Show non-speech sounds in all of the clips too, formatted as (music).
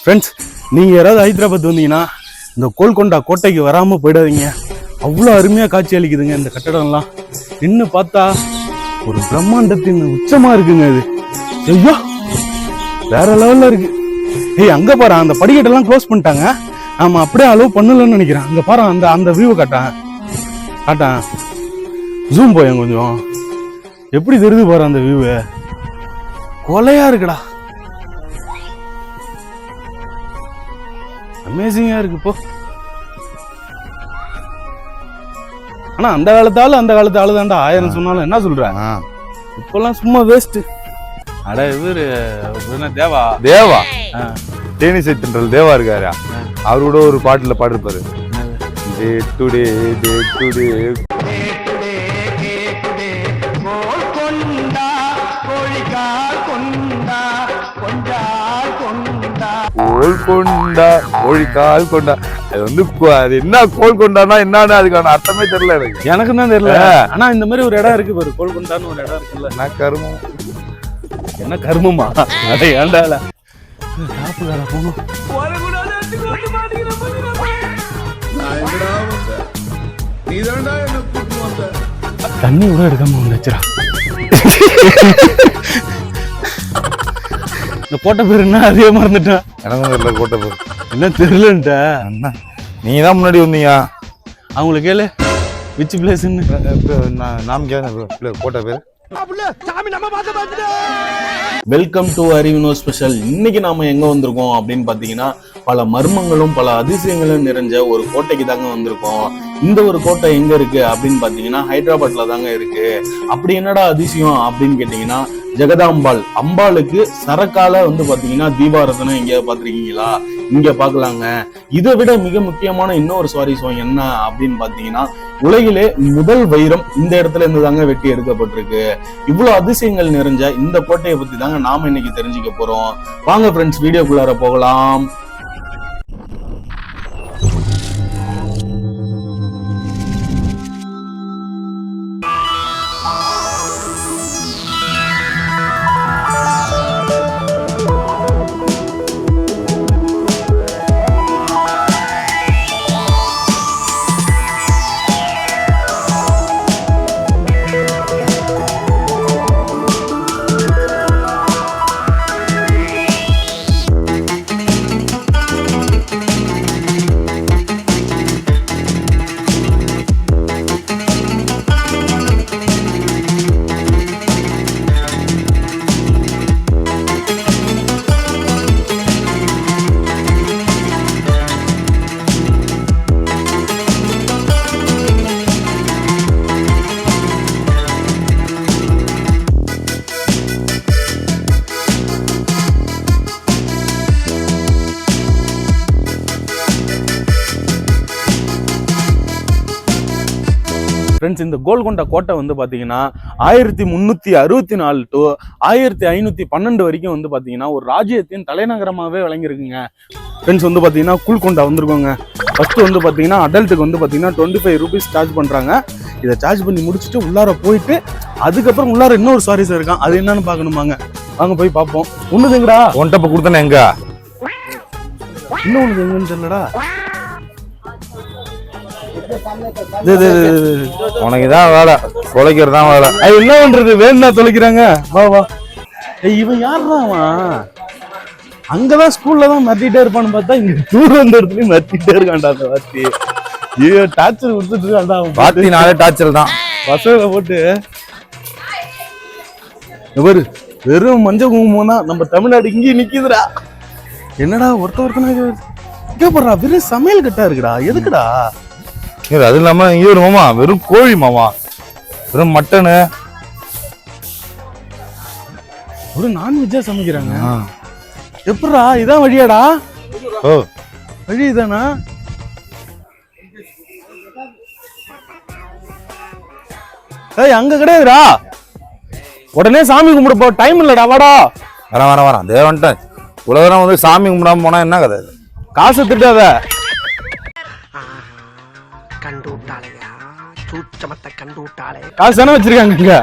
Friends நீங்கள் யாராவது ஹைதராபாத் வந்தீங்கன்னா இந்த கோல்கொண்டா கோட்டைக்கு வராமல் போயிடாதீங்க. அவ்வளோ அருமையாக காட்சி அளிக்குதுங்க இந்த கட்டடம்லாம். நின்று பார்த்தா ஒரு பிரம்மாண்டத்தின் உச்சமாக இருக்குங்க அது ஐயோ! வேற லெவலில் இருக்கு. ஏய் அங்கே பாரு அந்த படிக்கட்டெல்லாம் க்ளோஸ் பண்ணிட்டாங்க. ஆமாம் அப்படியே அளவு பண்ணலன்னு நினைக்கிறேன். அங்கே பாரு அந்த அந்த வியூவை காட்டான் காட்டான் ஜூம் போயேன் கொஞ்சம். எப்படி தெரியுது பாரு அந்த வியூவு கொலையாக இருக்குடா. அமேசிங்கா இருக்கு இப்போ ஆனா அந்த காலத்து ஆளு அந்த காலத்து ஆளு தான்டா. ஆயிரம் சொன்னாலும் என்ன சொல்ற? ஆ. இப்பெல்லாம் சும்மா வேஸ்ட் அட இவரு தேவா? தேவா? ஆ. தேனிசை தென்றல் தேவா இருக்காரு? அவரு கூட ஒரு பாட்டுல பாடிருப்பாரு. டே டுடே டே டுடே கோல் கொண்டா கோழி கால் கொண்டா. அது வந்து அது என்ன கோல் கொண்டானா என்னன்னு அதுக்கான அர்த்தமே தெரியல எனக்கு. எனக்கு தான் தெரியல. ஆனா இந்த மாதிரி ஒரு இடம் இருக்கு பாரு. கோல்கொண்டான்னு ஒரு இடம் இருக்குல்ல. என்ன கருமம்? என்ன கருமமா? அட ஏன்டால சாப்பிடாத போகணும் தண்ணி கூட எடுக்காம வந்துச்சுடா இந்த போட்ட பேர் என்ன? அதே மறந்துட்டேன். எனக்கும் தெரியல கோட்டை பேர். என்ன தெரியலன்ட்ட? என்ன? நீங்க தான் முன்னாடி வந்தீங்க அவங்களுக்கு கேளு. விச் பிளேஸ்ன்னு நாம் கேட்க கோட்டை பேர். வெல்கம் டு அறிவினோ ஸ்பெஷல் இன்னைக்கு நாம எங்க வந்திருக்கோம் அப்படின்னு பாத்தீங்கன்னா பல மர்மங்களும் பல அதிசயங்களும் நிறைஞ்ச ஒரு கோட்டைக்கு தாங்க வந்திருக்கோம். இந்த ஒரு கோட்டை எங்க இருக்கு அப்படின்னு பாத்தீங்கன்னா ஹைதராபாத்ல தாங்க இருக்கு. அப்படி என்னடா அதிசயம் அப்படின்னு கேட்டீங்கன்னா ஜெகதாம்பாள். அம்பாளுக்கு சரக்கால வந்து பாத்தீங்கன்னா தீபாரதனம் எங்கேயாவது பாத்திருக்கீங்களா? இங்க பாக்கலாங்க. இதை விட மிக முக்கியமான இன்னொரு சுவாரஸ்யம் என்ன அப்படின்னு பாத்தீங்கன்னா உலகிலே முதல் வைரம் இந்த இடத்துல இருந்து தாங்க வெட்டி எடுக்கப்பட்டிருக்கு. இவ்வளவு அதிசயங்கள் நிறைஞ்ச இந்த கோட்டையை பத்தி தாங்க நாம இன்னைக்கு தெரிஞ்சுக்க போறோம். வாங்க ஃப்ரெண்ட்ஸ் வீடியோக்குள்ளார போகலாம். ஃப்ரெண்ட்ஸ் இந்த கோல்கொண்டா கோட்டை வந்து பாத்தீங்கன்னா ஆயிரத்தி முந்நூற்றி அறுபத்தி நாலு டு ஆயிரத்தி ஐநூற்றி பன்னெண்டு வரைக்கும் வந்து பாத்தீங்கன்னா ஒரு ராஜ்யத்தின் தலைநகரமாகவே விளங்கியிருக்குங்க. ஃப்ரெண்ட்ஸ் வந்து பாத்தீங்கன்னா கூல்கொண்டா வந்திருக்கோங்க. ஃபர்ஸ்ட் வந்து பாத்தீங்கன்னா அடல்ட்டுக்கு வந்து பாத்தீங்கன்னா டுவெண்ட்டி ஃபைவ் ருபீஸ் சார்ஜ் பண்றாங்க. இதை சார்ஜ் பண்ணி முடிச்சுட்டு உள்ளார போயிட்டு அதுக்கப்புறம் உள்ளார இன்னொரு சாரீஸ் இருக்கான். அது என்னன்னு பார்க்கணுமாங்க. வாங்க போய் பார்ப்போம். ஒண்ணுதுங்கடா. ஒன்ட்டப்ப கொடுத்தனே எங்க? இன்னொன்று எங்கன்னு தெரியலடா. உனக்கு இதான் வேலை குலைக்கிறது தான் வேலை. அது என்ன பண்றது? வேணும்னா தொலைக்கிறாங்க. வா வா. இவன் யாருடா அவன்? அங்கதான் ஸ்கூல்ல தான் மத்திட்டே இருப்பான்னு பார்த்தா இங்க டூர் வந்த இடத்துலயும் மத்திட்டே இருக்கான்டா அந்த வாத்தி ஐயோ டார்ச்சர் கொடுத்துட்டு இருக்கான்டா பாத்தி நாளே டார்ச்சர் தான். பசங்களை போட்டு. பாரு வெறும் மஞ்சள் குங்குமம் தான் நம்ம தமிழ்நாடு இங்கேயும் நிக்குதுடா. என்னடா ஒருத்த ஒருத்தனா இங்கே போடுறா வெறும் சமையல் கட்டா இருக்குடா. எதுக்குடா? இது அது இல்லாம இங்க ஒரு மாமா வெறும் கோழி மாமா. வெறும் மட்டனு. ஒரு நான்வெஜ்ஜா சமைக்கிறாங்க. எப்படிடா இதான் வழியாடா? ஓ. வழி இதானா? ஏய் அங்க கிடையாதுடா. உடனே சாமி கும்பிட போ. டைம் இல்லடா வாடா. வரேன் வரேன் வரேன். அதே வந்துட்டேன். உலகம் வந்து சாமி கும்பிடாம போனா என்ன கதை? காசு திட்டாத சூச்சமத்தை கண்டு விட்டாளே காசு தானே வச்சிருக்காங்க.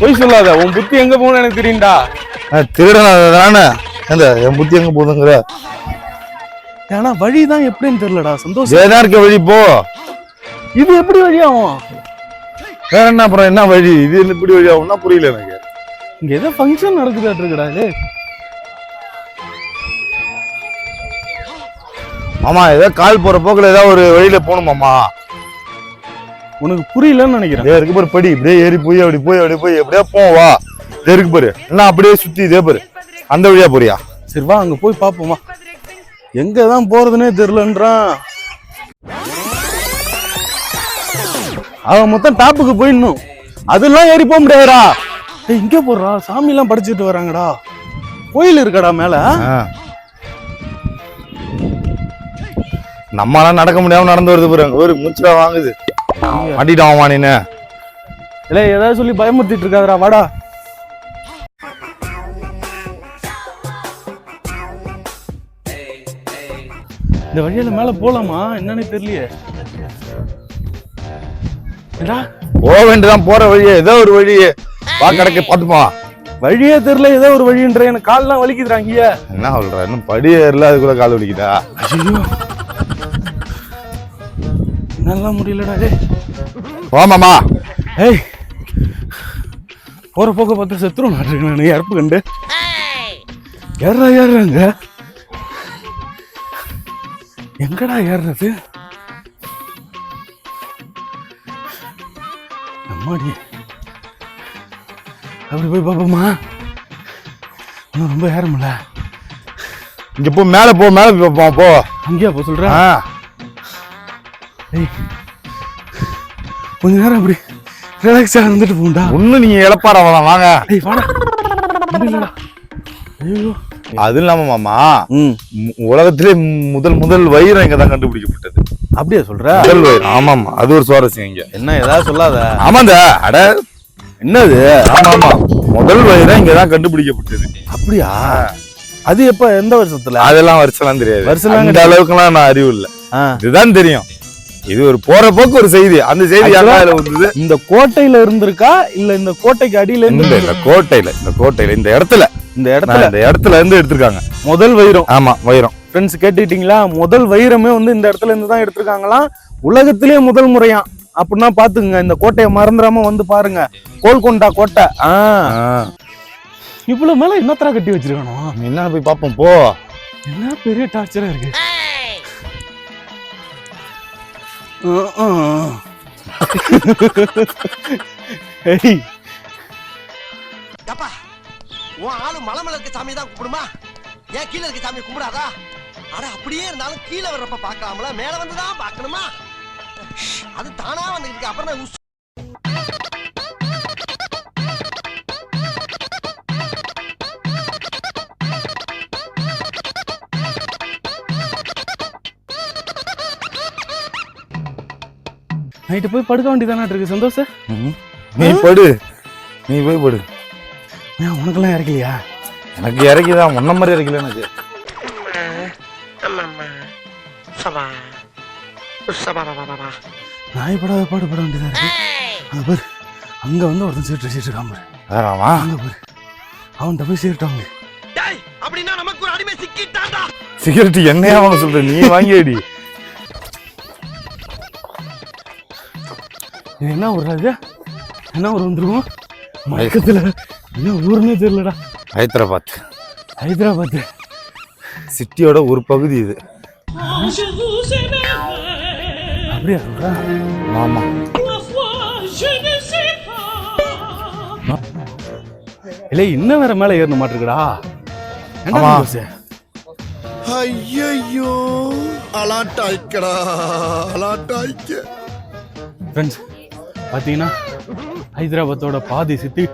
பொய் சொல்லாத உன் புத்தி எங்க போகணும் எனக்கு தெரியும்டா. திருடன் தானே அந்த என் புத்தி எங்க போதுங்கிற ஏன்னா வழி தான் எப்படின்னு தெரியலடா. சந்தோஷம். ஜெயனா இருக்க வழி போ. இது எப்படி வழியாகும்? வேற என்ன அப்புறம் என்ன வழி? இது என்ன இப்படி வழி ஆகும்னா புரியல எனக்கு. இங்க ஏதோ ஃபங்க்ஷன் நடக்குதாட்டு இருக்குடா மாமா ஏதோ கால் போற போக்குல ஏதாவது ஒரு வழியில போகணுமாமா உனக்கு புரியலன்னு நினைக்கிறேன். இதே இருக்கு பாரு படி. இப்படியே ஏறி போய் அப்படி போய் அப்படி போய் எப்படியா போவோம் வா. இதே இருக்கு பாரு. என்ன அப்படியே சுத்தி இதே பாரு. அந்த வழியா போறியா? சரி வா அங்க போய் பாப்போமா. எங்க தான் போறதுனே தெரியலன்றான். அவன் மொத்தம் டாப்புக்கு போயிடணும் அதெல்லாம் ஏறி போக முடியாதுடா. இங்க போடுறா. சாமி எல்லாம் படிச்சுட்டு வராங்கடா. கோயில் இருக்கடா மேல. நம்மளாம் நடக்க முடியாம நடந்து வருது பாரு. அங்க ஒரு மூச்சுடா வாங்குது. மாட்டிட்டான் நீனு இல்ல ஏதாவது சொல்லி பயமுறுத்திட்டு இருக்காதடா வாடா. இந்த வழியில மேல போலாமா? என்னன்னு தெரியலையே. போக வேண்டியதான் போற வழியே ஏதோ ஒரு வழி வா கடைக்கு பார்த்துப்பா. வழியே தெரியல ஏதோ ஒரு வழின்ற எனக்கு கால்லாம் வலிக்குதுடா இங்கேயே. என்ன சொல்ற இன்னும் படி ஏறல அதுக்குள்ள கால் வலிக்குதா? நல்லா முடியலடா டேய் வா மாமா. ஏய். போற போக்க பார்த்து செத்துரும் நான் இறப்பு கண்டு. ஏறா ஏறுறாங்க எங்கடா ஏறுறது அம்மாடி. அப்படி போய் பாப்போமா? இன்னும் ரொம்ப ஏற முடியல இங்க போ மேல போ மேல பார்ப்போம் போ. அங்கேயா போ ஏய் கொஞ்ச நேரம் அப்படி ரிலாக்ஸா இருந்துட்டு போண்டா ஒண்ணும் நீங்க இழப்பார வாங்க. முடியலடா ஐயோ. அது இல்லாம மாமா உலகத்திலே முதல் முதல் வைரம் இங்க தான் கண்டுபிடிக்கப்பட்டது. அப்படியே சொல்ற? முதல் வைரம். ஆமாமா அது ஒரு சுவாரஸ்யம் இங்க. என்ன ஏதாவது சொல்லாத? ஆமாந்த. அட என்னது? ஆமா ஆமா முதல் வைரம் இங்க தான் கண்டுபிடிக்கப்பட்டது. அப்படியா? அது எப்ப எந்த வருஷத்துல? அதெல்லாம் வருஷம்லாம் தெரியாது. வருஷம்லாம் அந்த அளவுக்குலாம் நான் அறிவு இல்ல. இதுதான் தெரியும். இது ஒரு போற போக்கு ஒரு செய்தி. அந்த செய்தி யாரால வந்தது? இந்த கோட்டையில இருந்திருக்கா? இல்ல இந்த கோட்டைக்கு அடியில இருந்து இந்த கோட்டையில. இந்த கோட்டையில இந்த இடத்துல. இந்த இடத்துல? இந்த இடத்துல இருந்து எடுத்திருக்காங்க. முதல் வைரம். ஆமா வைரம். ஃப்ரெண்ட்ஸ் கேட்டுக்கிட்டீங்களா? முதல் வைரமே வந்து இந்த இடத்துல இருந்து தான் எடுத்திருக்காங்களாம் உலகத்திலேயே முதல் முறையாம் அப்படின்னா பாத்துக்குங்க இந்த கோட்டையை மறந்துடாம வந்து பாருங்க. கோல்கொண்டா கோட்டை. ஆ. ஆ. இவ்வளவு மேல என்னத்தரா கட்டி வச்சிருக்கானோ நீ என்ன போய் பாப்போம் போ. என்ன பெரிய டார்ச்சரா இருக்கு? அஹ், அஹ். ஏய், ஏப்பா உன் ஆளு மலை மேல இருக்க சாமி தான் கும்பிடுமா? ஏன் கீழே இருக்க சாமி கும்பிடாதா? அட அப்படியே இருந்தாலும் கீழே வர்றப்ப பார்க்கலாம்ல மேல வந்துதான் பாக்கணுமா அது தானா வந்துருக்கு அப்புறம் நைட்டு போய் படுக்க வேண்டியதானே இருக்கு. சந்தோஷம். நீ படு. நீ போய் படு. ஏன் உனக்கெல்லாம் இறக்கலையா? எனக்கு இறக்கிதான் முன்ன மாதிரி இறக்கல எனக்கு. நாய் படாத பாடு பட வேண்டியதா இருக்கு. அங்க பாரு. அங்க வந்து ஒருத்தன் சீட்டு சீட்டு இருக்கான் பாரு. வேறாமா அங்க பாரு. அவன்கிட்ட போய் சீட்டாங்க டேய் அப்படின்னா நமக்கு ஒரு அடிமை சிக்கிட்டான்டா. சிகரெட் என்னையா வாங்க சொல்ற? நீ வாங்கி என்ன ஊர்ரா இது என்ன ஊர் வந்துருவோம் மயக்கத்துல. என்ன ஊருன்னே தெரியலடா. ஹைதராபாத். ஹைதராபாத். சிட்டியோட ஒரு பகுதி இது. அப்படியா? சொல்றா ஆமா ma foi, je ne sais pas. இல்லை இன்னும் வேற மேல ஏறணும் மாட்டிருக்கடா. ஐயோ அலாட்டாய்க்கடா அலாட்டாய்க்க. ஃப்ரெண்ட்ஸ் பார்த்தீங்கன்னா ஹைதராபாத்தோட பாதி சிட்டி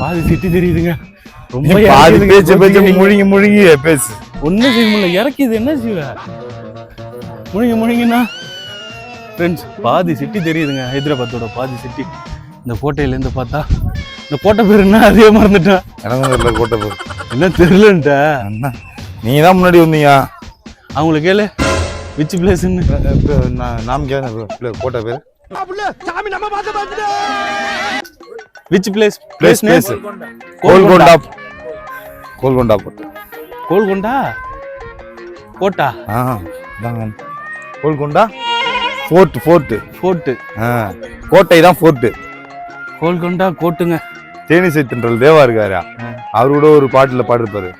பாதி சிட்டி தெரியுதுங்க. ரொம்ப நீ பாதி பேச்சு பேச்சு முழுங்கி முழுங்கி பேசு. ஒன்றும் செய்ய முடியல. இறக்கிது என்ன செய்வ? முழுங்க முழுங்கினா? ஃப்ரெண்ட்ஸ் பாதி சிட்டி தெரியுதுங்க. ஹைதராபாத்தோட பாதி சிட்டி இந்த கோட்டையிலேருந்து பார்த்தா இந்த கோட்டை பேர் என்ன? அதே மறந்துட்டேன். எனக்கு தெரியல கோட்டை பேர். என்ன தெரியலன்ட்ட. நீங்க தான் முன்னாடி வந்தீங்க அவங்கள கேளு. விச் பிளேஸ்ன்னு நாம் கேட்க கோட்டை பேர். சாமி நம்ம பார்த்து பார்த்துட்டு. Which place place place Golconda. Golconda. போட்டு கோல்கொண்டா கோட்டா. ஆ. கோல்கொண்டா? ஃபோர்ட் ஃபோர்ட் கோட்டு கோட்டை தான் ஃபோர்ட் கோல்கொண்டா கோட்டுங்க. தேனிசை தென்றல் தேவா இருக்காரு? அவர் கூட ஒரு பாட்டுல பாடிருப்பாரு.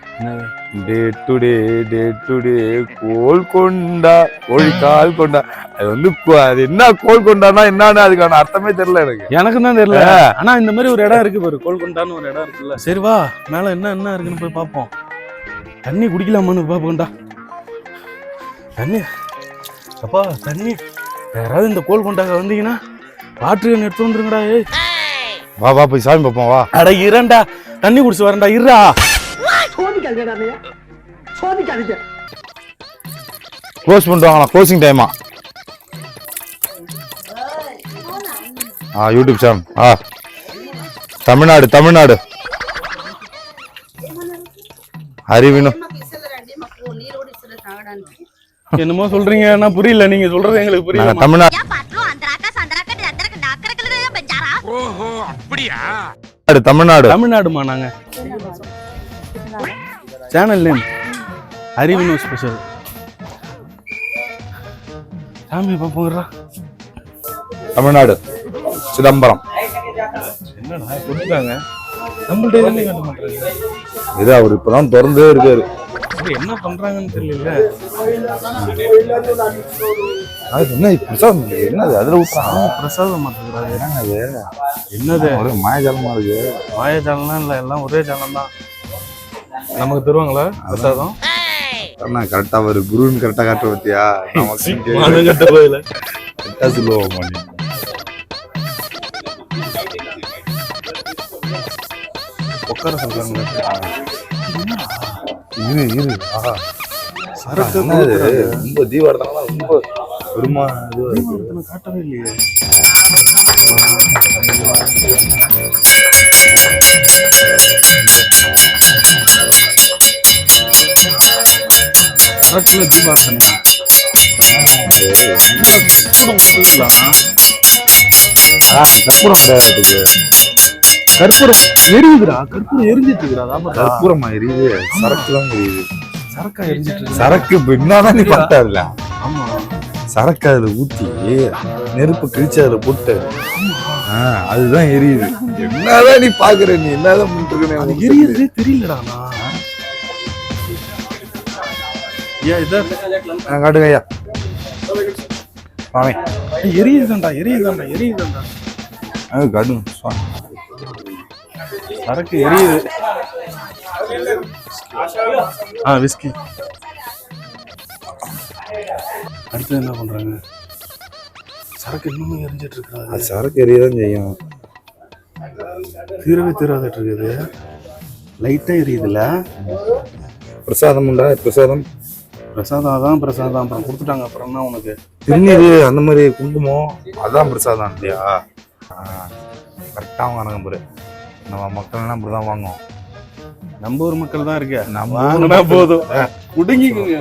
டே டு டே டே டு டே கோல்கொண்டா கோழி கால் கொண்டா. அது வந்து அது என்ன கோல்கொண்டானா என்னன்னு அதுக்கான அர்த்தமே தெரியல எனக்கு. எனக்கு தான் தெரியல. ஆனா இந்த மாதிரி ஒரு இடம் இருக்கு பாரு கோல்கொண்டான்னு ஒரு இடம் இருக்குல்ல. சரி வா மேல என்ன என்ன இருக்குன்னு போய் பார்ப்போம். தண்ணி குடிக்கலாமான்னு பாப்போம்டா தண்ணி அப்பா தண்ணி. யாராவது இந்த கோல்கொண்டாக வந்தீங்கன்னா வாட்டர் எடுத்து வந்துருங்கடா ஏய். வா வா போய் சாமி பார்ப்போம் வா. அட இரண்டா. தண்ணி குடிச்சு வரண்டா இருடா. க்ளோஸ் பண்ணுவாங்களா க்ளோசிங் டைமா ஆ யூடியூப் சேனல் ஆ. தமிழ்நாடு தமிழ்நாடு. அறிவினும். என்னமோ சொல்றீங்க புரியல. நீங்க சொல்றது எங்களுக்கு புரியல தமிழ்நாடு தமிழ்நாடு. தமிழ்நாடுமா நாங்க. சேனல் நேம் அறிவினோ ஸ்பெஷல் சாமி பாப்போங்கடா தமிழ்நாடு சிதம்பரம். என்னடா கொடுத்தாங்க நம்மள்ட்ட எதுவுமே காட்ட மாட்டாங்க இது அவர் இப்பதான் திறந்தே இருக்காரு. இது என்ன பண்றாங்கன்னு தெரியல. அது என்ன பிரசாதம்? என்னது? அதுல ஊத்துறான் பிரசாதம் மாட்டுக்கிறாங்க என்னது? என்னது? ஒரே மாயஜாலமா இருக்கு. மாயஜாலம்லாம் இல்ல எல்லாம் ஒரே ஜாலம் தான். நமக்கு தருவாங்களா பிரசாதம்? அண்ணா (laughs) கரெக்டா ஒரு குருன்னு கரெக்டா காட்டுற பத்தியா? மாதங்கட்ட கோயில கரெக்டா சொல்லுவோம் உட்கார சொல்றாங்க. இரு இரு. ஆஹா. சரக்கு ரொம்ப தீபாவளி ரொம்ப பெருமா இதுவா இருக்கு. ஒருத்தனை காட்டவே இல்லையே. சரக்குல ஆ, கற்பூரம் கிடையாது கற்பூரம் எரியுதுடா கற்பூரம் எரிஞ்சிட்டு இருக்குடா அதான் கற்பூரமா எரியுது. சரக்குலாம் எரியுது. சரக்கா எரிஞ்சிட்டு இருக்கு. சரக்கு இப்ப என்னதான் நீ பட்டாதுல ஆமா. சரக்கு அதுல ஊத்தி நெருப்பு கிழிச்சு அதுல போட்டு. அதுதான் எரியுது. என்னதான் நீ பாக்குற நீ என்னதான் பண்ணிட்டு அது எரியுறதே தெரியலடா நான் காட்டுங்க ஐயா. வாங்க எரியுதுதான்டா எரியுதுதான்டா எரியுதுதான்டா. ஆ, காட்டுங்க. சரக்கு எரியுது. ஆ விஸ்கி அடுத்து என்ன பண்றாங்க? சரக்கு இன்னமும் எரிஞ்சிட்டு இருக்கிறாரு அது சரக்கு எரியதான் செய்யும். தீரவே தீராதட்டு இருக்குது லைட்டா எரியுதுல்ல. பிரசாதம் உண்டா பிரசாதம். பிரசாதம் தான் பிரசாதம். அப்புறம் கொடுத்துட்டாங்க. அப்புறம் என்ன உனக்கு? திருநீர் அந்த மாதிரி குங்குமம் அதான் பிரசாதம் இல்லையா? கரெக்டாக வாங்கினாங்க பாரு. நம்ம மக்கள்லாம் அப்படிதான் வாங்குவோம். நம்ம ஊர் மக்கள் தான் இருக்கு. நம்ம வாங்கினா போதும். குடுங்கிக்குங்க.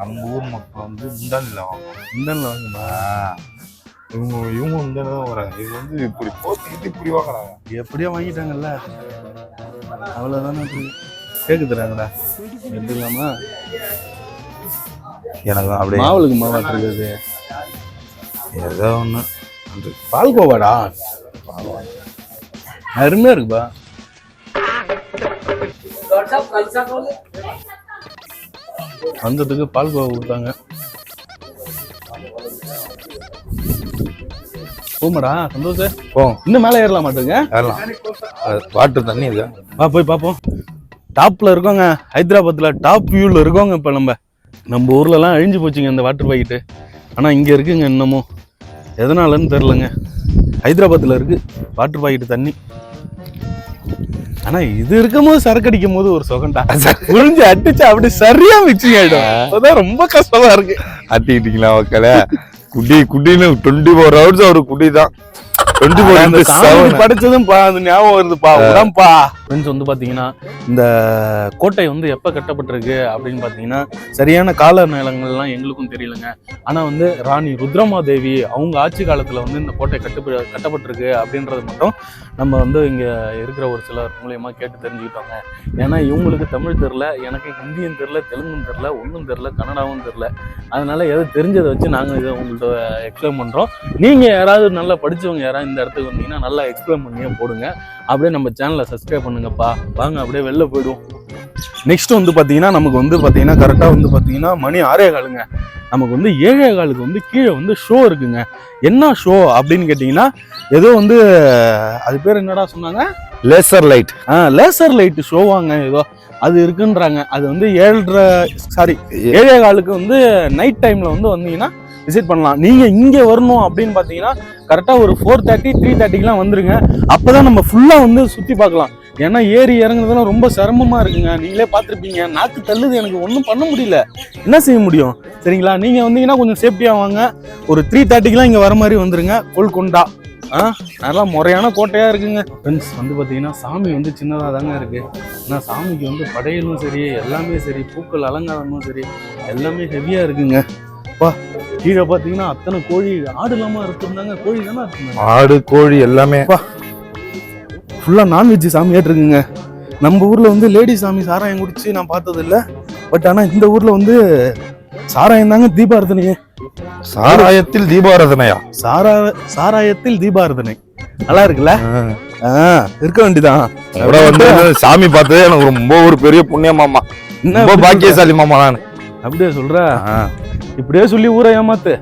நம்ம ஊர் மக்கள் வந்து முந்தானில வாங்குவோம். இந்தன்ல வாங்குமா. இவங்க இவங்க முந்தானில தான் வராங்க இது வந்து இப்படி போத்திக்கிட்டு இப்படி வாங்குறாங்க. எப்படியோ வாங்கிட்டாங்கல்ல. அவ்வளவுதானே அப்படி கேக்குதுறாங்கடா. எடுத்துக்கலாமா எனக்கு அப்படியே மாவுளுக்கு மாவாட்டு இருக்குது ஏதோ ஒன்று பால்கோவாடா? அருமையா இருக்குப்பா. வந்ததுக்கு பால்கோவா கொடுத்தாங்க. போமாடா சந்தோஷ். போ. இன்னும் மேலே ஏறலாம் மாட்டேங்க ஏறலாம். வாட்டர் தண்ணி இருக்கா? வா போய் பார்ப்போம் டாப்ல இருக்கோங்க ஹைதராபாத்ல டாப் வியூல இருக்கோங்க இப்போ நம்ம. நம்ம ஊர்லலாம் அழிஞ்சு போச்சுங்க இந்த வாட்டர் பாக்கெட்டு ஆனால் இங்கே இருக்குங்க இன்னமும். எதனாலன்னு தெரிலங்க ஹைதராபாத்தில் இருக்கு வாட்டர் பாக்கெட் தண்ணி. ஆனால் இது இருக்கும் போது சரக்கு அடிக்கும் போது ஒரு சுகண்டா உறிஞ்சு அடிச்சு அப்படி சரியா மிக்சிங் ஆயிடும். அதான் ரொம்ப கஷ்டமா இருக்கு. ஆட்டிக்கிட்டீங்களா மக்களை? குடி குடின்னு டுவெண்ட்டி ஃபோர் ஹவர்ஸ் ஒரு குடி தான் டுவெண்ட்டி ஃபோர் செவன் படைச்சதும் பா அது ஞாபகம் வருதுப்பா. உடம்பா. ஃப்ரெண்ட்ஸ் வந்து பாத்தீங்கன்னா இந்த கோட்டை வந்து எப்ப கட்டப்பட்டிருக்கு அப்படின்னு பாத்தீங்கன்னா சரியான கால நிலங்கள்லாம் எங்களுக்கும் தெரியலங்க. ஆனா வந்து ராணி ருத்ரமாதேவி அவங்க ஆட்சி காலத்துல வந்து இந்த கோட்டை கட்டு கட்டப்பட்டிருக்கு அப்படின்றது மட்டும் நம்ம வந்து இங்கே இருக்கிற ஒரு சிலர் மூலியமா கேட்டு தெரிஞ்சுக்கிட்டோங்க. ஏன்னா இவங்களுக்கு தமிழ் தெரில எனக்கு ஹிந்தியும் தெரில தெலுங்கும் தெரில ஒன்றும் தெரில கன்னடாவும் தெரில அதனால் எதை தெரிஞ்சதை வச்சு நாங்கள் இதை உங்கள்கிட்ட எக்ஸ்பிளைன் பண்ணுறோம் நீங்கள் யாராவது நல்லா படித்தவங்க யாராவது இந்த இடத்துக்கு வந்தீங்கன்னா நல்லா எக்ஸ்பிளைன் பண்ணியே போடுங்க. அப்படியே நம்ம சேனலை சப்ஸ்கிரைப் பண்ணுங்கப்பா. வாங்க அப்படியே வெளில போயிடுவோம். நெக்ஸ்ட் வந்து பார்த்தீங்கன்னா நமக்கு வந்து பார்த்தீங்கன்னா கரெக்டாக வந்து பார்த்தீங்கன்னா மணி ஆறே காலுங்க. நமக்கு வந்து ஏழே காலுக்கு வந்து கீழே வந்து ஷோ இருக்குங்க. என்ன ஷோ அப்படின்னு கேட்டிங்கன்னா ஏதோ வந்து அது பேர் என்னடா சொன்னாங்க? லேசர் லைட் ஆ லேசர் லைட் ஷோவாங்க ஏதோ அது இருக்குன்றாங்க. அது வந்து ஏழரை சாரி ஏழே காலுக்கு வந்து நைட் டைம்ல வந்து வந்தீங்கன்னா விசிட் பண்ணலாம். நீங்க இங்க வரணும் அப்படின்னு பாத்தீங்கன்னா கரெக்டா ஒரு ஃபோர் தேர்ட்டி த்ரீ தேர்ட்டிக்கெலாம் வந்துருங்க. அப்பதான் நம்ம ஃபுல்லா வந்து சுத்தி பார்க்கலாம். ஏன்னா ஏறி இறங்குறதுலாம் ரொம்ப சிரமமா இருக்குங்க. நீங்களே பார்த்துருப்பீங்க. நாக்கு தள்ளுது எனக்கு ஒன்றும் பண்ண முடியல. என்ன செய்ய முடியும்? சரிங்களா? நீங்க வந்தீங்கன்னா கொஞ்சம் சேஃப்டியா வாங்க. ஒரு த்ரீ தேர்ட்டிக்கெலாம் இங்க வர மாதிரி வந்துருங்க. கோல்கொண்டா. ஆ நல்லா முறையான கோட்டையா இருக்குங்க. ஃப்ரெண்ட்ஸ் வந்து பார்த்தீங்கன்னா சாமி வந்து சின்னதாக தாங்க இருக்கு. ஆனால் சாமிக்கு வந்து படையலும் சரி எல்லாமே சரி பூக்கள் அலங்காரமும் சரி எல்லாமே ஹெவியாக இருக்குங்க. பா கீழே பார்த்தீங்கன்னா அத்தனை கோழி ஆடு இல்லாமல் இருக்குந்தாங்க கோழி தானே ஆடு கோழி எல்லாமே. ஃபுல்லாக நான்வெஜ் சாமியாட்டு இருக்குங்க நம்ம ஊரில் வந்து லேடி சாமி சாராயம் குடிச்சு நான் பார்த்தது இல்லை பட் ஆனால் இந்த ஊரில் வந்து சாராயம் தாங்க தீபாரதனையே. சாராயத்தில் தீபாராதனையா? சாரா சாராயத்தில் தீபாரதனை. நல்லா இருக்குல்ல? இருக்க வேண்டியதான் கூட வந்து சாமி பார்த்ததே எனக்கு ரொம்ப ஒரு பெரிய புண்ணிய மாமா. ரொம்ப பாக்கியசாலி மாமா? நான்? அப்படியே சொல்ற? இப்படியே சொல்லி ஊரை ஏமாத்து.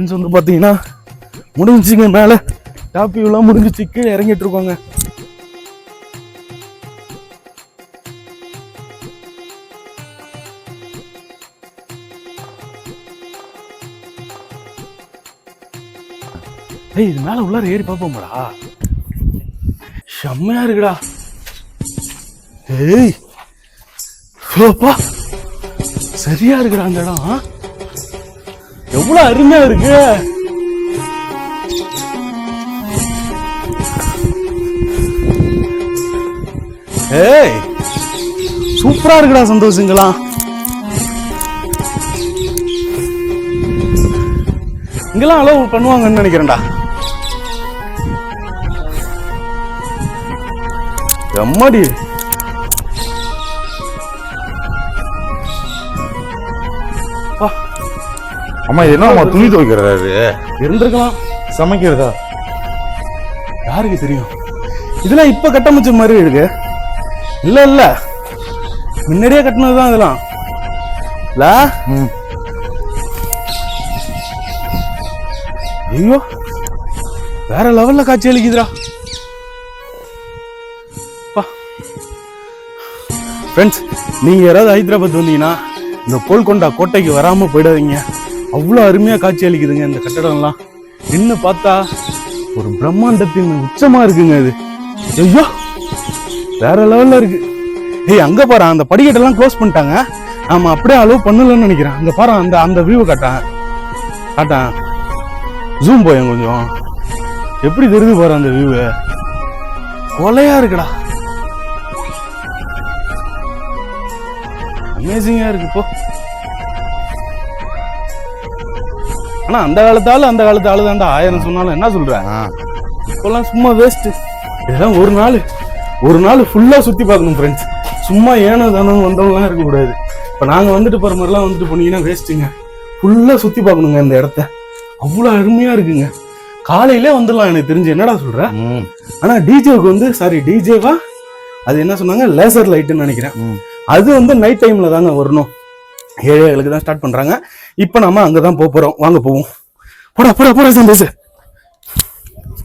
ஃப்ரெண்ட்ஸ் வந்து பார்த்தீங்கன்னா முடிஞ்சுங்க மேலே. டாப் வியூலாம் முடிஞ்சிச்சு கீழே இறங்கிட்டு இருக்கோங்க. ஏய் இது மேலே உள்ளார ஏறி பார்ப்போம்டா? செம்மையா இருக்குடா. ஏய் சரியா இருக்குடா அந்த இடம் ஆ? எவ்வளவு அருமையா இருக்கு. ஏய் சூப்பரா இருக்குடா சந்தோஷங்களா இங்கெல்லாம். அளவு பண்ணுவாங்கன்னு நினைக்கிறேன்டா. எம்மாடி? அம்மா இது என்ன துணி துவைக்கிறாரு இருந்திருக்கலாம். சமைக்கிறதா? யாருக்கு தெரியும்? இதெல்லாம் இப்ப கட்டமைச்ச மாதிரி இருக்கு. இல்ல இல்ல. முன்னாடியே கட்டினதுதான் இதெல்லாம். இல்ல? ஐயோ. வேற லெவல்ல காட்சி அளிக்குதுரா ஃப்ரெண்ட்ஸ் நீங்க யாராவது ஹைதராபாத் வந்தீங்கன்னா இந்த கோல்கொண்டா கோட்டைக்கு வராம போயிடாதீங்க. அவ்வளோ அருமையாக காட்சி அளிக்குதுங்க இந்த கட்டடம்லாம். நின்று பார்த்தா ஒரு பிரம்மாண்டத்தின் உச்சமாக இருக்குங்க அது ஐயோ! வேற லெவலில் இருக்கு. ஏய் அங்கே பாரு அந்த படிக்கட்டெல்லாம் க்ளோஸ் பண்ணிட்டாங்க. ஆமாம் அப்படியே அலோவ் பண்ணலன்னு நினைக்கிறேன். அங்கே பாரு அந்த அந்த வியூவை காட்டேன் காட்டான் ஜூம் போயேன் கொஞ்சம். எப்படி தெரிஞ்சு பாரு அந்த வியூவு கொலையா இருக்குடா. அமேசிங்காக இருக்கு இப்போ ஆனா அந்த காலத்தால அந்த காலத்து ஆளு தான்டா. ஆயிரம் சொன்னாலும் என்ன சொல்ற? ஆ. இப்பெல்லாம் சும்மா வேஸ்ட் இதெல்லாம் ஒரு நாள். ஒரு நாள் ஃபுல்லா சுத்தி பார்க்கணும் ஃப்ரெண்ட்ஸ் சும்மா ஏனோ தானோ வந்தவங்கலாம் இருக்கக்கூடாது. இப்போ நாங்க வந்துட்டு போற மாதிரிலாம் வந்துட்டு போனீங்கன்னா வேஸ்ட்டுங்க ஃபுல்லா சுத்தி பார்க்கணுங்க இந்த இடத்த. அவ்வளோ அருமையா இருக்குங்க. காலையிலே வந்துடலாம் எனக்கு தெரிஞ்சு. என்னடா சொல்ற? ம். ஆனா டிஜேவுக்கு வந்து சாரி டிஜேவா அது என்ன சொன்னாங்க? லேசர் லைட்டுன்னு நினைக்கிறேன். அது வந்து நைட் டைம்ல தாங்க வரணும். ஏழைகளுக்கு தான் ஸ்டார்ட் பண்ணுறாங்க இப்போ நம்ம அங்கே தான் போக வாங்க போவோம். போடா போடா போடா சந்தோஷம்